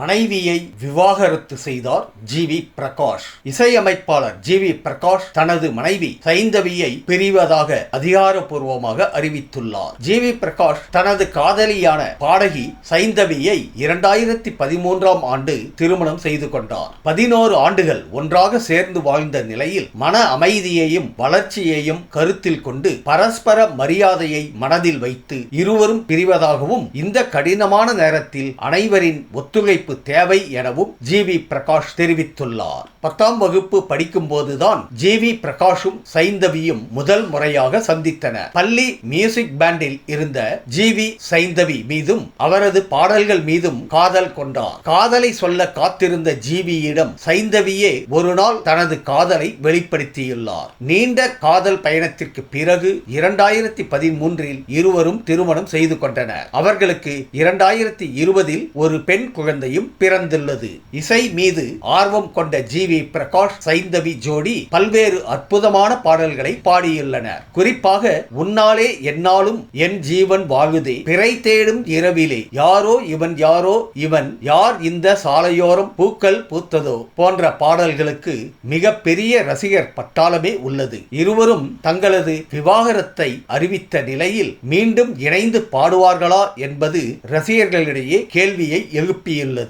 மனைவியை விவாகரத்து செய்தார் ஜி வி பிரகாஷ். இசையமைப்பாளர் ஜி வி பிரகாஷ் தனது மனைவி சைந்தவியை பிரிவதாக அதிகாரப்பூர்வமாக அறிவித்துள்ளார். ஜி வி பிரகாஷ் தனது காதலியான பாடகி சைந்தவியை இரண்டாயிரத்தி பதிமூன்றாம் ஆண்டு திருமணம் செய்து கொண்டார். பதினோரு ஆண்டுகள் ஒன்றாக சேர்ந்து வாழ்ந்த நிலையில் மன அமைதியையும் வளர்ச்சியையும் கருத்தில் கொண்டு பரஸ்பர மரியாதையை மனதில் வைத்து இருவரும் பிரிவதாகவும் இந்த கடினமான நேரத்தில் அனைவரின் ஒத்துழைப்பு தேவை எனவும் ஜி வி பிரகாஷ் தெரிவித்துள்ளார். பத்தாம் வகுப்பு படிக்கும் போதுதான் ஜி வி பிரகாஷும் சைந்தவியும் முதல் முறையாக சந்தித்தனர் பள்ளி மியூசிக் பேண்டில் இருந்த ஜி வி சைந்தவி மீதும் அவரது பாடல்கள் மீதும் காதல் கொண்டார். காதலை சொல்ல காத்திருந்த ஜிவியிடம் சைந்தவியே ஒரு நாள் தனது காதலை வெளிப்படுத்தியுள்ளார். நீண்ட காதல் பயணத்திற்கு பிறகு இரண்டாயிரத்தி பதிமூன்றில் இருவரும் திருமணம் செய்து கொண்டனர். அவர்களுக்கு இரண்டாயிரத்தி இருபதில் ஒரு பெண் குழந்தையும் பிறந்துள்ளது. இசை மீது ஆர்வம் கொண்ட ஜி. வி. பிரகாஷ் சைந்தவி ஜோடி பல்வேறு அற்புதமான பாடல்களை பாடியுள்ளனர். குறிப்பாக உன்னாலே என்னாலும் என் ஜீவன் வாழுதே. பிறை தேடும் இரவிலே. யாரோ இவன் யாரோ இவன். யார் இந்த சாலையோரம் பூக்கள் பூத்ததோ? போன்ற பாடல்களுக்கு மிக பெரிய ரசிகர் பட்டாளமே உள்ளது. இருவரும் தங்களது விவாகரத்தை அறிவித்த நிலையில் மீண்டும் இணைந்து பாடுவார்களா என்பது ரசிகர்களிடையே கேள்வியை எழுப்பியுள்ளது.